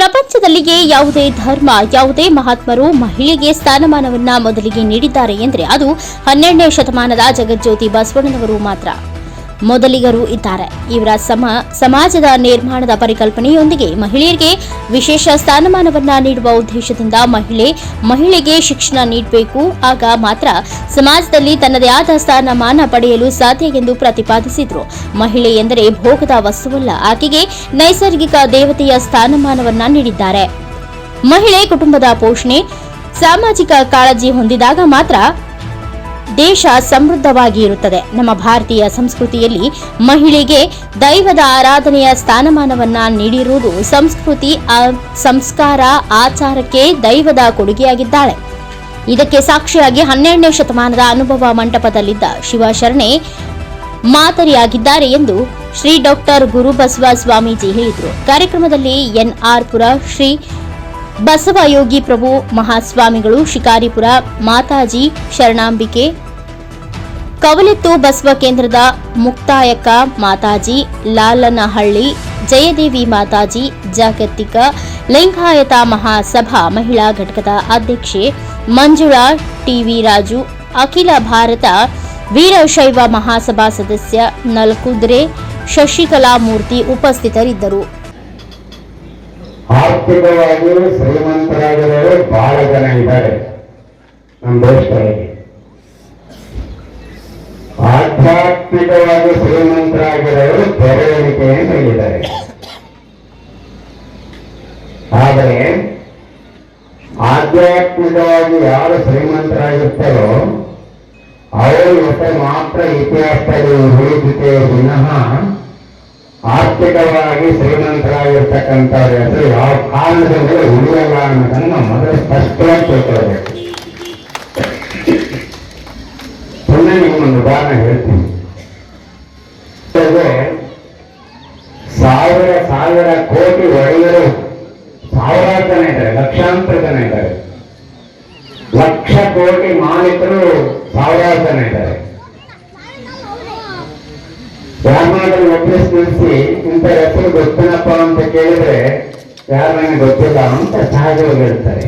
ಪ್ರಪಂಚದಲ್ಲಿಯೇ ಯಾವುದೇ ಧರ್ಮ, ಯಾವುದೇ ಮಹಾತ್ಮರು ಮಹಿಳೆಗೆ ಸ್ಥಾನಮಾನವನ್ನ ಮೊದಲಿಗೆ ನೀಡಿದ್ದಾರೆ ಎಂದರೆ ಅದು ಹನ್ನೆರಡನೇ ಶತಮಾನದ ಜಗಜ್ಯೋತಿ ಬಸವಣ್ಣನವರು ಮಾತ್ರ. ಮೊದಲಿಗರು ಇದ್ದಾರೆ. ಇವರ ಸಮ, ಸಮಾಜದ ನಿರ್ಮಾಣದ ಪರಿಕಲ್ಪನೆಯೊಂದಿಗೆ ಮಹಿಳೆಯರಿಗೆ ವಿಶೇಷ ಸ್ಥಾನಮಾನವನ್ನ ನೀಡುವ ಉದ್ದೇಶದಿಂದ ಮಹಿಳೆ, ಮಹಿಳೆಗೆ ಶಿಕ್ಷಣ ನೀಡಬೇಕು. ಆಗ ಮಾತ್ರ ಸಮಾಜದಲ್ಲಿ ತನ್ನದೇ ಆದ ಸ್ಥಾನಮಾನ ಪಡೆಯಲು ಸಾಧ್ಯ ಎಂದು ಪ್ರತಿಪಾದಿಸಿದರು. ಮಹಿಳೆ ಎಂದರೆ ಭೋಗದ ವಸ್ತುವಲ್ಲ, ಆಕೆಗೆ ನೈಸರ್ಗಿಕ ದೇವತೆಯ ಸ್ಥಾನಮಾನವನ್ನ ನೀಡಿದ್ದಾರೆ. ಮಹಿಳೆ ಕುಟುಂಬದ ಪೋಷಣೆ, ಸಾಮಾಜಿಕ ಕಾಳಜಿ ಹೊಂದಿದಾಗ ಮಾತ್ರ ದೇಶ ಸಮೃದ್ಧವಾಗಿ ಇರುತ್ತದೆ. ನಮ್ಮ ಭಾರತೀಯ ಸಂಸ್ಕೃತಿಯಲ್ಲಿ ಮಹಿಳೆಗೆ ದೈವದ ಆರಾಧನೆಯ ಸ್ಥಾನಮಾನವನ್ನ ನೀಡಿರುವುದು ಸಂಸ್ಕೃತಿ ಸಂಸ್ಕಾರ, ಆಚಾರಕ್ಕೆ ದೈವದ ಕೊಡುಗೆಯಾಗಿದ್ದಾಳೆ. ಇದಕ್ಕೆ ಸಾಕ್ಷಿಯಾಗಿ ಹನ್ನೆರಡನೇ ಶತಮಾನದ ಅನುಭವ ಮಂಟಪದಲ್ಲಿದ್ದ ಶಿವಶರಣೆ ಮಾದರಿಯಾಗಿದ್ದಾರೆ ಎಂದು ಶ್ರೀ ಡಾಕ್ಟರ್ ಗುರುಬಸವ ಸ್ವಾಮೀಜಿ ಹೇಳಿದರು. ಕಾರ್ಯಕ್ರಮದಲ್ಲಿ ಎನ್ಆರ್ ಪುರ, ಶ್ರೀ ಬಸವಯೋಗಿ ಪ್ರಭು ಮಹಾಸ್ವಾಮಿಗಳು ಶಿಕಾರಿಪುರ, ಮಾತಾಜಿ, ಶರಣಾಂಬಿಕೆ, ಕವಲೆತ್ತು ಬಸವ ಕೇಂದ್ರದ ಮುಕ್ತಾಯಕ ಮಾತಾಜಿ, ಲಾಲನಹಳ್ಳಿ, ಜಯದೇವಿ ಮಾತಾಜಿ, ಜಾಗತಿಕ ಲಿಂಗಾಯತ ಮಹಾಸಭಾ ಮಹಿಳಾ ಘಟಕದ ಅಧ್ಯಕ್ಷೆ ಮಂಜುಳಾ, ಟಿವಿ ರಾಜು, ಅಖಿಲ ಭಾರತ ವೀರಶೈವ ಮಹಾಸಭಾ ಸದಸ್ಯ ನಲ್ಕುದ್ರೆ, ಶಶಿಕಲಾ ಮೂರ್ತಿ ಉಪಸ್ಥಿತರಿದ್ದರು. ಆರ್ಥಿಕವಾಗಿ ಶ್ರೀಮಂತರಾಗಿರೋರು ಬಹಳ ಜನ ಇದ್ದಾರೆ. ನಮ್ಮ ದೇಶದಲ್ಲಿ ಆಧ್ಯಾತ್ಮಿಕವಾಗಿ ಶ್ರೀಮಂತರಾಗಿರೋರು ತೆರೆಯುವಿಕೆ ಅಂತ ಹೇಳಿದ್ದಾರೆ. ಆದರೆ, ಆಧ್ಯಾತ್ಮಿಕವಾಗಿ ಯಾರು ಶ್ರೀಮಂತರಾಗಿರ್ತಾರೋ, ಅವರು ಮತ್ತೆ ಮಾತ್ರ ಇತಿಹಾಸದಲ್ಲಿ ಉಳಿದಿದೆ ವಿನಃ ಆರ್ಥಿಕವಾಗಿ ಶ್ರೀಮಂತರಾಗಿರ್ತಕ್ಕಂಥವ್ರ ಹೆಸರು ಯಾವ ಕಾರಣದಿಂದ ಉಳಿಯಲ್ಲ ಅನ್ನೋದನ್ನು ಮೊದಲು ಸ್ಪಷ್ಟವಾಗಿ ತಿಳ್ಕೊಳ್ಬೇಕು. ಸುಮ್ಮನೆ ನಿಮ್ಗೊಂದು ಉದಾಹರಣೆ ಹೇಳ್ತೀನಿ. ಸಾವಿರ ಸಾವಿರ ಕೋಟಿ ಒಡೆಯರು ಸಾವಿರಾರು ಜನ ಇದ್ದಾರೆ, ಲಕ್ಷಾಂತರ ಜನ ಇದ್ದಾರೆ. ಲಕ್ಷ ಕೋಟಿ ಮಾಲೀಕರು ಸಾವಿರಾರು ಜನ ಇದ್ದಾರೆ. ಯಾರನ್ನಾದ್ರೂ ನೋಟಿಸ್ ನಿಲ್ಲಿಸಿ ಇಂಥ ಹೆಸರು ಗೊತ್ತೇನಪ್ಪ ಅಂತ ಕೇಳಿದ್ರೆ ಯಾರು ನನಗೆ ಗೊತ್ತಿಲ್ಲ ಅಂತ ಸಹಜವಾಗಿ ಹೇಳ್ತಾರೆ.